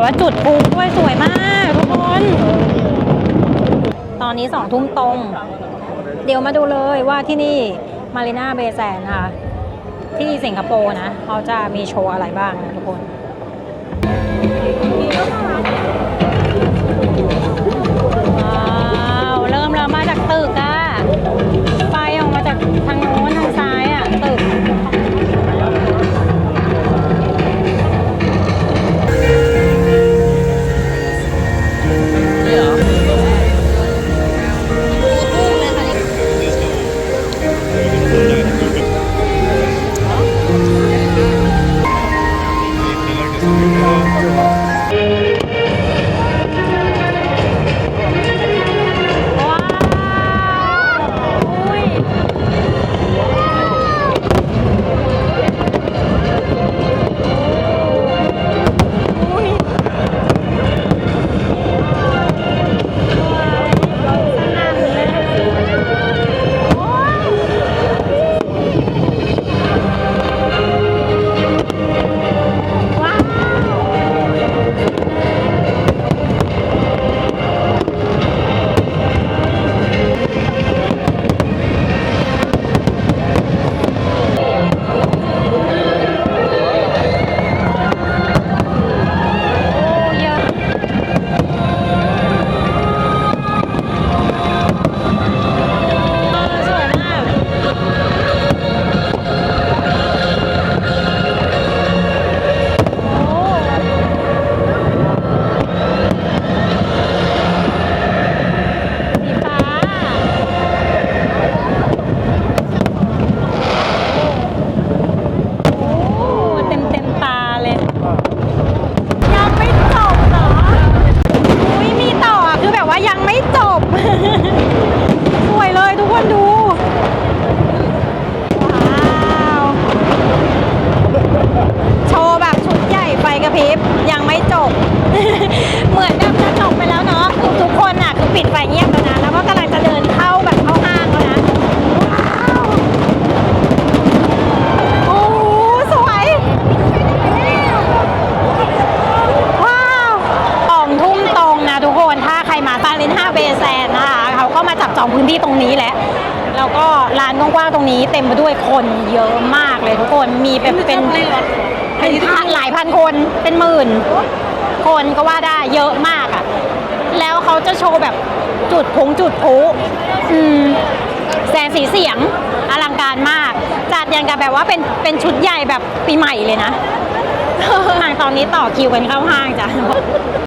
ว่าจุดปูด้วยสวยมากทุกคน ตอนนี้สองทุ่มตรง เดี๋ยวมาดูเลยว่าที่นี่มารีนาเบแซนค่ะ ที่สิงคโปร์นะ เขาจะมีโชว์อะไรบ้างนะทุกคน เงียบแล้วนะ แล้วก็กำลังจะเดินเข้าแบบเข้าห้างแล้วนะ ว้าวโอ้โหสวยว้าวสองทุ่มตรงนะทุกคน ถ้าใครมาซาลินห้าเบย์แซนนะคะเขาก็มาจับจองพื้นที่ตรงนี้แหละแล้วก็ลานกว้างๆตรงนี้เต็มไปด้วยคนเยอะมากเลยทุกคนมีเป็นเป็นเป็นพันหลายพันคนเป็นหมื่น คนก็ว่าได้เยอะมากอะ่ะ แล้วเขาจะโชว์แบบจุดพงจุดพุอืมแสงสีเสียงอลังการมาก จัดยังกับแบบว่าเป็นเป็นชุดใหญ่แบบปีใหม่เลยนะ ทางตอนนี้ต่อคิวกันเข้าห้างจ้ะ